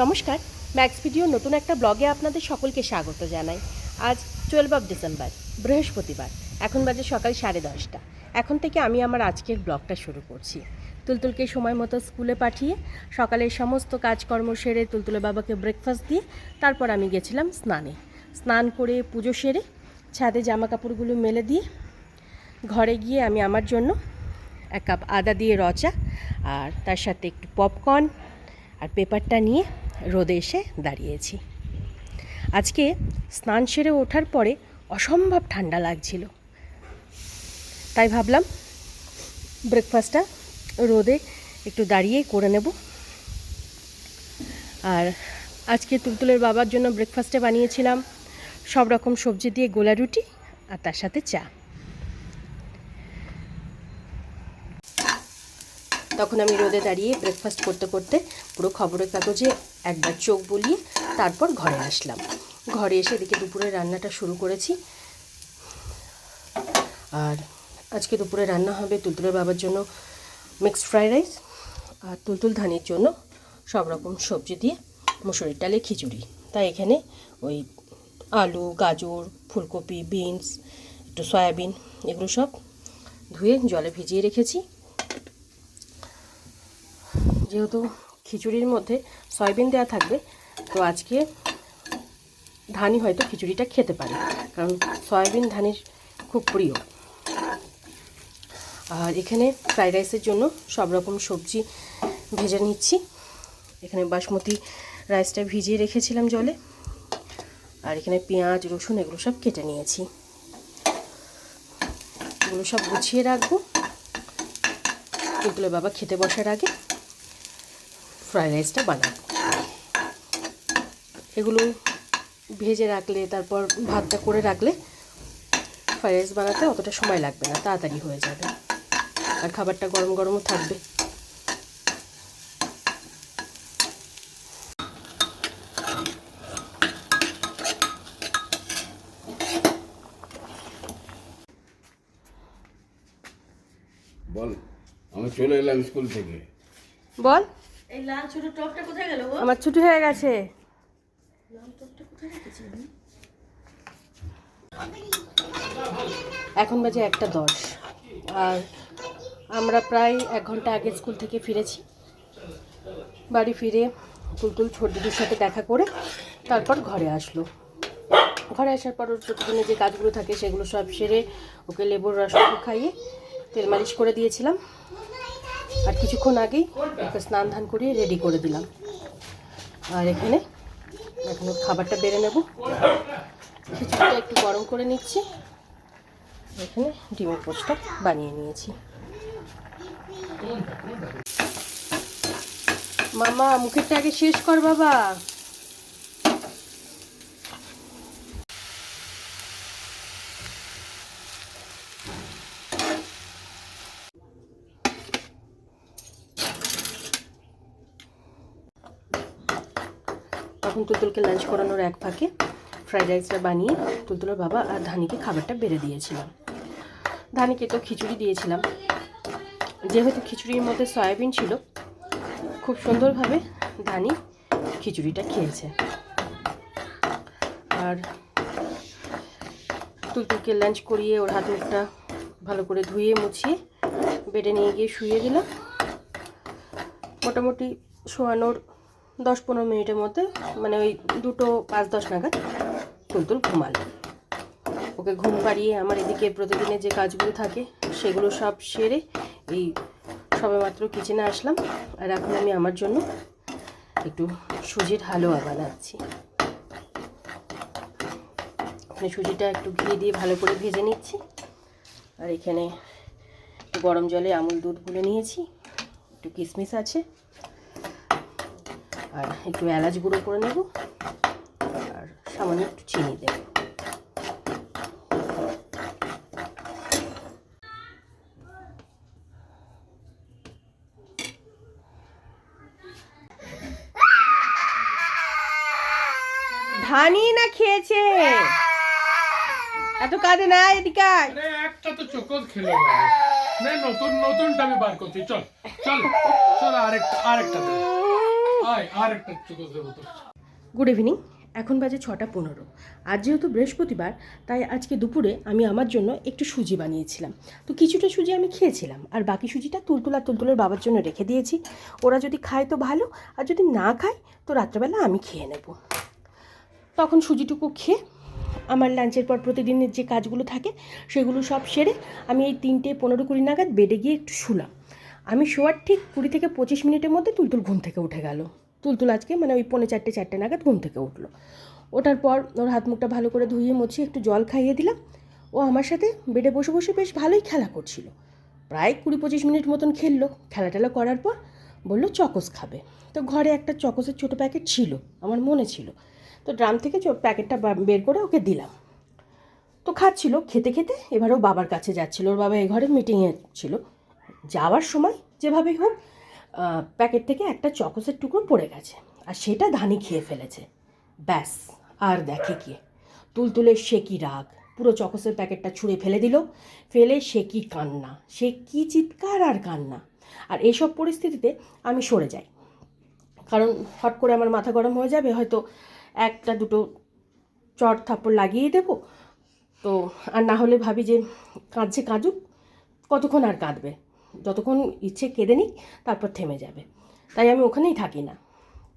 নমস্কার max video নতুন একটা ব্লগে আপনাদের সকলকে স্বাগত জানাই। আজ টুয়েলভ অফ ডিসেম্বর বৃহস্পতিবার, এখন বাজে সকাল সাড়ে দশটা। এখন থেকে আমি আমার আজকের ব্লগটা শুরু করছি। তুলতুলকে সময় মতো স্কুলে পাঠিয়ে সকালের সমস্ত কাজকর্ম সেরে তুলতুলে বাবাকে ব্রেকফাস্ট দিয়ে তারপর আমি গেছিলাম স্নানে। স্নান করে পুজো সেরে ছাদে জামা কাপড়গুলো মেলে দিয়ে ঘরে গিয়ে আমি আমার জন্য এক কাপ আদা দিয়ে রচা আর তার সাথে একটু পপকর্ন আর পেপারটা নিয়ে রোদে এসে দাঁড়িয়েছি। আজকে স্নান সেরে ওঠার পরে অসম্ভব ঠান্ডা লাগছিল। তাই ভাবলাম ব্রেকফাস্টটা রোদে একটু দাঁড়িয়েই করে নেব। আর আজকে তুলতুলের বাবার জন্য ব্রেকফাস্টে বানিয়েছিলাম। সব রকম সবজি দিয়ে গোলা রুটি আর তার সাথে চা। তখন আমি রোদে দাঁড়িয়ে ব্রেকফাস্ট করতে করতে পুরো খবরের কাগজে একবার চোখ বলিয়ে তারপর ঘরে আসলাম। ঘরে এসে এদিকে দুপুরে রান্নাটা শুরু করেছি। আর আজকে দুপুরে রান্না হবে তুলতুলের বাবার জন্য মিক্সড ফ্রাইড রাইস আর তুলতুল ধানের জন্য সব রকম সবজি দিয়ে মুসুরির ডালে খিচুড়ি। তাই এখানে ওই আলু, গাজর, ফুলকপি বিনস একটু সয়াবিন এগুলো সব ধুয়ে জলে ভিজিয়ে রেখেছি। যেহেতু খিচুড়ির মধ্যে সয়াবিন দেওয়া থাকবে। তো আজকে ধানই হয়তো খিচুড়িটা খেতে পারে, কারণ সয়াবিন ধানের খুব প্রিয়। আর এখানে ফ্রাইড রাইসের জন্য সব রকম সবজি ভেজে নিচ্ছি। এখানে বাসমতি রাইসটা ভিজিয়ে রেখেছিলাম জলে। আর এখানে পেঁয়াজ, রসুন এগুলো সব কেটে নিয়েছি। এগুলো সব গুছিয়ে রাখব। এগুলো বাবা খেতে বসার আগে। ফ্রাইড রাইসটা বানাবো। এগুলো ভেজে রাখলে তারপর ভাতটা করে রাখলে ফ্রাইড রাইস বানাতে অতটা সময় লাগবে না তাড়াতাড়ি হয়ে যাবে। আর খাবারটা গরম গরমও থাকবে। বল আমি চলে এলাম স্কুল থেকে। বল। এই লাল ছোট টপটা কোথায় গেল গো? আমার ছুটি হয়ে গেছে। এখন বাজে একটা দশ। আর আমরা প্রায় এক ঘণ্টা আগে স্কুল থেকে ফিরেছি। বাড়ি ফিরে তুলতুল ছোট দিদির সাথে দেখা করে তারপর ঘরে আসলো। ঘরে আসার পর ওর প্রতিদিনের যে কাজগুলো থাকে সেগুলো সব সেরে ওকে লেবুর রস খাইয়ে তেল মালিশ করে দিয়েছিলাম। আর কিছুক্ষণ আগেই ওকে স্নান ধান করিয়ে রেডি করে দিলাম। আর এখানে এখন খাবারটা বেড়ে নেব। খিচুড়িটা একটু গরম করে নিচ্ছি। এখানে ডিমের পোস্টটা বানিয়ে নিয়েছি। মামা, মুখেরটা আগে শেষ কর বাবা তখন তুলতুলকে লাঞ্চ করানোর এক ফাঁকে ফ্রাইড রাইসটা বানিয়ে তুলতুলের বাবা আর ধানিকে খাবারটা বেড়ে দিয়েছিলাম। ধানিকে তো খিচুড়ি দিয়েছিলাম। যেহেতু খিচুড়ির মধ্যে সয়াবিন ছিল, খুব সুন্দরভাবে ধানি খিচুড়িটা খেয়েছে। আর তুলতুলকে লাঞ্চ করিয়ে ওর হাত মুখটা ভালো করে ধুয়ে মুছিয়ে বেডে নিয়ে গিয়ে শুয়ে দিলাম। মোটামুটি শোয়ানোর দশ পনেরো মিনিটের মধ্যে মানে ওই দুটো পাঁচ দশ নাগাদ তুলতুল ঘুমালো। ওকে ঘুম পাড়িয়ে আমার এদিকে প্রতিদিনের যে কাজগুলো থাকে, সেগুলো সব সেরে এই সবেমাত্র কিচেনে আসলাম। আর এখন আমি আমার জন্য একটু সুজির হালুয়া বানাচ্ছি। এখানে সুজিটা একটু ঘি দিয়ে ভালো করে ভেজে নিচ্ছি। আর এখানে গরম জলে আমুল দুধ গুলে নিয়েছি। একটু কিশমিশ আছে। আর একটু এলাচ গুঁড়ো করে নেব আর সামান্য একটু চিনি দেব। ধানি না খেয়েছে? এত কাঁদে না এদিকে। একটা তো চোখত খেলে নতুন, নতুনটা আমি বার করছি। চল চল চল, আরেকটা আরেকটা গুড ইভিনিং এখন বাজে ছটা পনেরো। আজ যেহেতু বৃহস্পতিবার, তাই আজকে দুপুরে আমি আমার জন্য একটু সুজি বানিয়েছিলাম। তো কিছুটা সুজি আমি খেয়েছিলাম, আর বাকি সুজিটা তুলতুলা তুলতুলের বাবার জন্য রেখে দিয়েছি। ওরা যদি খায় তো ভালো, আর যদি না খায় তো রাত্রেবেলা আমি খেয়ে নেব। তখন সুজিটুকু খেয়ে আমার লাঞ্চের পর প্রতিদিনের যে কাজগুলো থাকে, সেগুলো সব সেরে আমি এই তিনটে পনেরো কুড়ি নাগাদ বেডে গিয়ে একটু শুলাম। আমি শোয়ার ঠিক কুড়ি থেকে পঁচিশ মিনিটের মধ্যে তুলতুল ঘুম থেকে উঠে গেল। তুলতুল আজকে মানে ওই পৌনে চারটে চারটে নাগাদ ঘুম থেকে উঠল। ওঠার পর ওর হাত মুখটা ভালো করে ধুইয়ে মুছিয়ে একটু জল খাইয়ে দিলাম। ও আমার সাথে বেডে বসে বসে বেশ ভালোই খেলা করছিল। প্রায় কুড়ি পঁচিশ মিনিট মতন খেললো। খেলা টেলা করার পর বলল, চকোস খাবে। তো ঘরে একটা চকোসের ছোটো প্যাকেট ছিল, আমার মনে ছিল। তো ড্রাম থেকে প্যাকেটটা বের করে ওকে দিলাম। তো খাচ্ছিল, খেতে খেতে এবার ও বাবার কাছে যাচ্ছিল। ওর বাবা এ ঘরে মিটিংয়ে ছিল। যাওয়ার সময় যেভাবেই হোক প্যাকেট থেকে একটা চকোসের টুকরো পড়ে গেছে আর সেটা ধানি খেয়ে ফেলেছে। ব্যাস, আর দেখে কি? তুলতুলে সে কি রাগ? পুরো চকোসের প্যাকেটটা ছুঁড়ে ফেলে দিল। ফেলে সে কি কান্না? সে কি চিৎকার আর কান্না? আর এইসব পরিস্থিতিতে আমি সরে যাই। কারণ হট করে আমার মাথা গরম হয়ে যাবে, হয়তো একটা দুটো চট থাপ্পড় লাগিয়ে দেবো। তো আর না হলে ভাবি যে কাঁদছে কাঁদুক, কতক্ষণ আর কাঁদবে? যতক্ষণ ইচ্ছে কেঁদে নিই তারপর থেমে যাবে। তাই আমি ওখানেই থাকি না।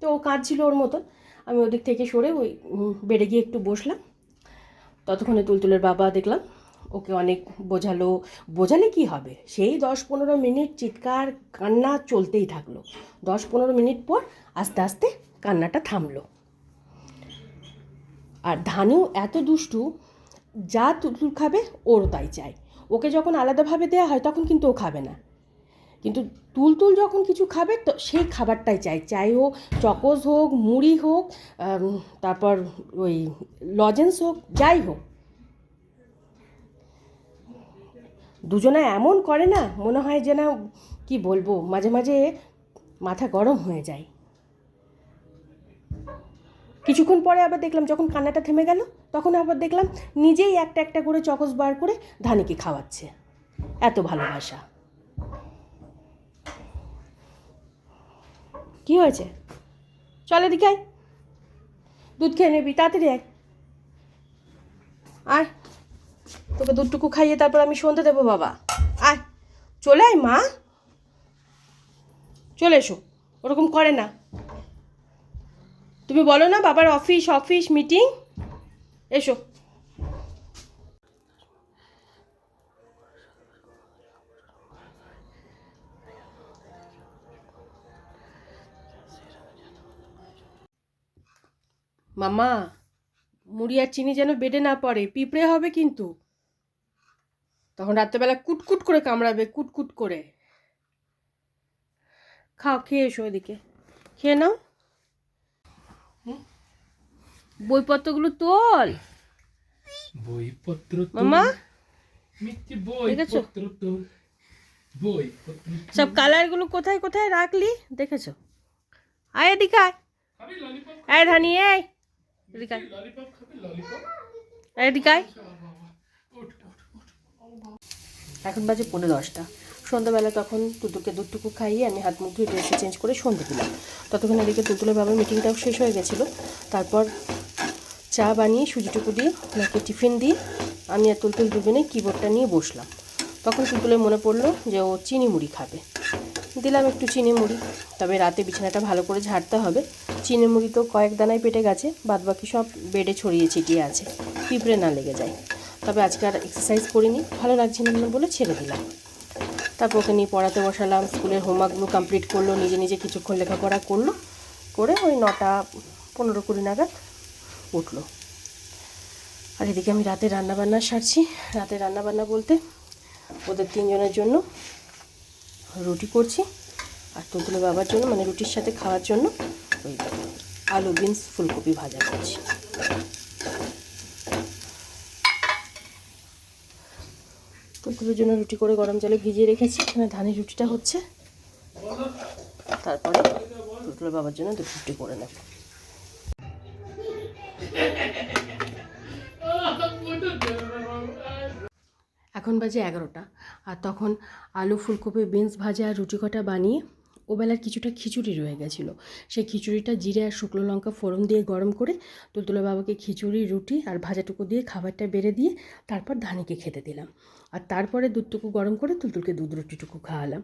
তো ও কাঁদছিল ওর মতন। আমি ওদিক থেকে সরে ওই বেডে গিয়ে একটু বসলাম। ততক্ষণে তুলতুলের বাবা দেখলাম ওকে অনেক বোঝালো। বোঝালে কি হবে? সেই দশ পনেরো মিনিট চিৎকার, কান্না চলতেই থাকল। দশ পনেরো মিনিট পর আস্তে আস্তে কান্নাটা থামলো। আর ধানু এত দুষ্টু, যা তুলতুল খাবে ওরও তাই চাই ওকে যখন আলাদাভাবে দেওয়া হয় তখন কিন্তু ও খাবে না। কিন্তু তুলতুল যখন কিছু খাবে, তো সেই খাবারটাই চাই। চাই হোক চকোস হোক, মুড়ি হোক তারপর ওই লজেন্স হোক, যাই হোক। দুজনে এমন করে না, মনে হয় যে না কি বলব, মাঝে মাঝে মাথা গরম হয়ে যায়। কিছুক্ষণ পরে আবার দেখলাম, যখন কান্নাটা থেমে গেল, তখন আবার দেখলাম নিজেই একটা একটা করে চকস বার করে ধানিকে খাওয়াচ্ছে। এত ভালোবাসা। কি হয়েছে? চল এদিকে আয়। দুধ খেয়ে নিবি, তাড়াতাড়ি আয়। আয়। তোকে দুধটুকু খাইয়ে তারপর আমি সন্ধে দেবো বাবা। আয়। চলে আয় মা। চলে এসো। ওরকম করে না। তুমি বলো না বাবার অফিস অফিস, মিটিং। এসো। মামা মুড়ি আর চিনি যেন বেডে না পড়ে পিঁপড়ে হবে কিন্তু। তখন রাত্রেবেলা কুটকুট করে কামড়াবে কুটকুট করে। খাও খেয়ে এসো এদিকে। খেয়ে নাও। বইপত্রগুলো তোল। বইপত্র মামা? বইপত্র সব কালারগুলো কোথায় কোথায় রাখলি? দেখেছ? আয় এদিকে আয়। ধানি এই এখন বাজে পনেরো দশটা। সন্ধ্যাবেলা তখন টুটুকে দুধটুকু খাইয়ে আমি হাত মুখ ধুয়ে ড্রেসে চেঞ্জ করে সন্ধে দিলাম। ততক্ষণ এদিকে তুতুলের বাবার মিটিংটাও শেষ হয়ে গেছিল। তারপর চা বানিয়ে সুজিটুকু দিয়ে ওনাকে টিফিন দিয়ে আমি আর তুলতুল দুজনে কিবোর্ডটা নিয়ে বসলাম। তখন তুলতুলের মনে পড়ল যে ও চিনি মুড়ি খাবে। দিলাম একটু চিনি মুড়ি। তবে রাতে বিছানাটা ভালো করে ঝাড়তে হবে। চিনি মুড়ি তো কয়েক দানায় পেটে গেছে, বাদবাকি সব বেডে ছড়িয়ে ছিটিয়ে আছে। পিঁপড়ে না লেগে যায়। তবে আজকে আর এক্সারসাইজ করিনি। ভালো লাগছে না বলে ছেড়ে দিলাম। তারপর ওকে নিয়ে পড়াতে বসালাম। স্কুলের হোমওয়ার্কগুলো কমপ্লিট করল, নিজে নিজে কিছুক্ষণ লেখাপড়া করল। করে ওই নটা পনেরো কুড়ি নাগাদ উঠল। আর এদিকে আমি রাতে রান্নাবান্না সারছি। রাতে রান্নাবান্না বলতে ওদের তিনজনের জন্য রুটি করছি আর তুলতুলে বাবার জন্য মানে রুটির সাথে খাওয়ার জন্য ওই আলু, বিনস, ফুলকপি ভাজা করছি। তুলতুলের জন্য রুটি করে গরম জলে ভিজিয়ে রেখেছি। এখানে ধানের রুটিটা হচ্ছে। তারপরে তুলতুলের বাবার জন্য দুটো রুটি করে নেব। এখন বাজে এগারোটা। আর তখন আলু, ফুলকপি, বিনস ভাজা আর রুটি কটা বানিয়ে ওবেলার কিছুটা খিচুড়ি রয়ে গেছিল। সেই খিচুড়িটা জিরে আর শুকনো লঙ্কা ফোড়ন দিয়ে গরম করে তুলতুলে বাবাকে খিচুড়ি, রুটি আর ভাজাটুকু দিয়ে খাবারটা বেড়ে দিয়ে তারপর ধানিকে খেতে দিলাম। আর তারপরে দুধটুকু গরম করে তুলতুলকে দুধ, রুটিটুকু খাওয়ালাম।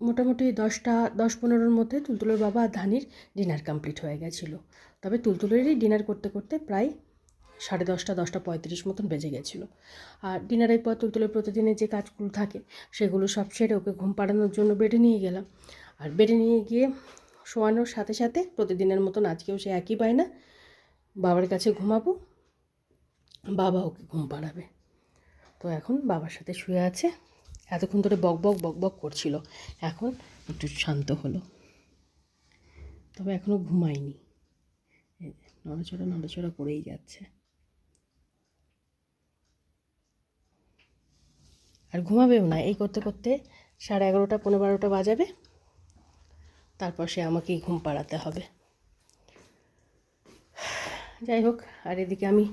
মোটামুটি দশটা, দশ পনেরোর মধ্যে তুলতুলোর বাবা আর ধানির ডিনার কমপ্লিট হয়ে গেছিল। তবে তুলতুলেরই ডিনার করতে করতে প্রায় সাড়ে দশটা দশটা পঁয়ত্রিশ মতন বেজে গেছিল। আর ডিনারের পর তুলতুলের প্রতিদিনের যে কাজগুলো থাকে, সেগুলো সব সেরে ওকে ঘুম পাড়ানোর জন্য বেডে নিয়ে গেলাম। আর বেডে নিয়ে গিয়ে শোয়ানোর সাথে সাথে প্রতিদিনের মতন আজকেও সে একই পায় না বাবার কাছে ঘুমাবো, বাবা ওকে ঘুম পাড়াবে। তো এখন বাবার সাথে শুয়ে আছে, এতক্ষণ ধরে বক বক বক বক করছিল, এখন একটু শান্ত হলো। তবে এখনও ঘুমায়নি। নড়াচড়া নড়াচড়া করেই যাচ্ছে। আর ঘুমাবেও না। এই করতে করতে সাড়ে এগারোটা পনেরো বারোটা বাজাবে। তারপর সে আমাকেই ঘুম পাড়াতে হবে। যাই হোক, আর এদিকে আমি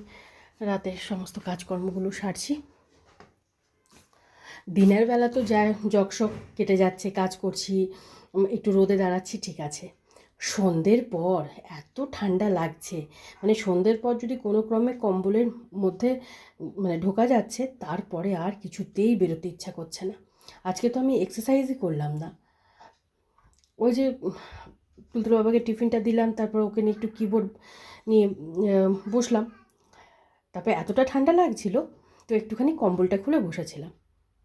রাতের সমস্ত কাজকর্মগুলো সারছি। দিনের বেলা তো যা জকশক কেটে যাচ্ছে, কাজ করছি, একটু রোদে দাঁড়াচ্ছি, ঠিক আছে। সন্ধ্যের পর এত ঠান্ডা লাগছে। মানে সন্ধ্যের পর যদি কোনো ক্রমে কম্বলের মধ্যে মানে ঢোকা যাচ্ছে, তারপরে আর কিছুতেই বেরোতে ইচ্ছা করছে না। আজকে তো আমি এক্সারসাইজই করলাম না। ওই যে তুলতুল বাবাকে টিফিনটা দিলাম, তারপর ওকে নিয়ে একটু কিবোর্ড নিয়ে বসলাম। তারপরে এতটা ঠান্ডা লাগছিল, তো একটুখানি কম্বলটা খুলে বসেছিলাম।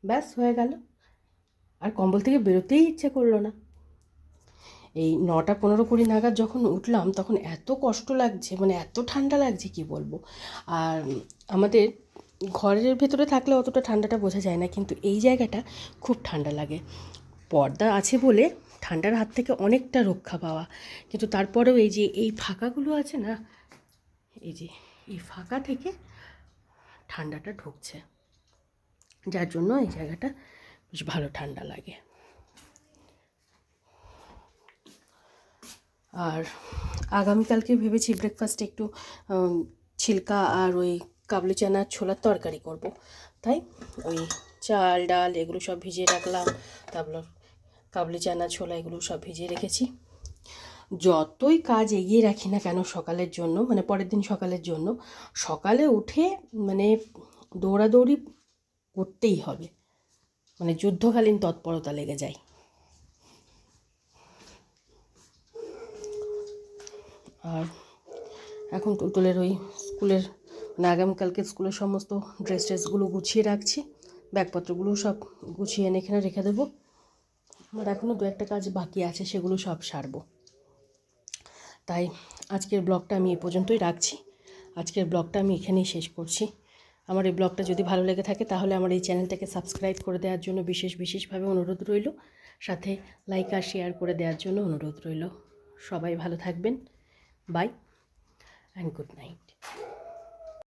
ব্যাস, হয়ে গেল। আর কম্বল থেকে বেরোতেই ইচ্ছে করল না। এই নটা পনেরো কুড়ি নাগাদ যখন উঠলাম, তখন এত কষ্ট লাগছে মানে এত ঠান্ডা লাগছে, কি বলব? আর আমাদের ঘরের ভেতরে থাকলে অতটা ঠান্ডাটা বোঝা যায় না, কিন্তু এই জায়গাটা খুব ঠান্ডা লাগে। পর্দা আছে বলে ঠান্ডার হাত থেকে অনেকটা রক্ষা পাওয়া। কিন্তু তারপরেও এই যে, এই ফাঁকাগুলো আছে না, এই যে, এই ফাঁকা থেকে ঠান্ডাটা ঢুকছে। যার জন্য এই জায়গাটা বেশ ভালো ঠান্ডা লাগে। আর আগামীকালকে ভেবেছি ব্রেকফাস্টে একটু ছিলকা আর ওই কাবলি চানার ছোলার তরকারি করব। তাই ওই চাল, ডাল এগুলো সব ভিজিয়ে রাখলাম। তারপর কাবলি চানা, ছোলা এগুলো সব ভিজিয়ে রেখেছি। যতই কাজ এগিয়ে রাখি না কেন সকালের জন্য মানে পরের দিন সকালের জন্য, সকালে উঠে মানে দৌড়াদৌড়ি করতেই হবে। মানে যুদ্ধকালীন তৎপরতা লেগে যায়। আর এখন তুলতুলের ওই স্কুলের মানে আগামীকালকে স্কুলের সমস্ত ড্রেস ট্রেসগুলো গুছিয়ে রাখছি। ব্যাগপত্রগুলো সব গুছিয়ে এনে এখানে রেখে দেবো। আমার এখনও দু একটা কাজ বাকি আছে, সেগুলো সব সারবো। তাই আজকের ব্লগটা আমি এ পর্যন্তই রাখছি। আজকের ব্লগটা আমি এখানেই শেষ করছি। আমার এই ব্লগটা যদি ভালো লেগে থাকে, তাহলে আমার এই চ্যানেলটাকে সাবস্ক্রাইব করে দেওয়ার জন্য বিশেষ বিশেষভাবে অনুরোধ রইল। সাথে লাইক আর শেয়ার করে দেওয়ার জন্য অনুরোধ রইল। সবাই ভালো থাকবেন। By and good night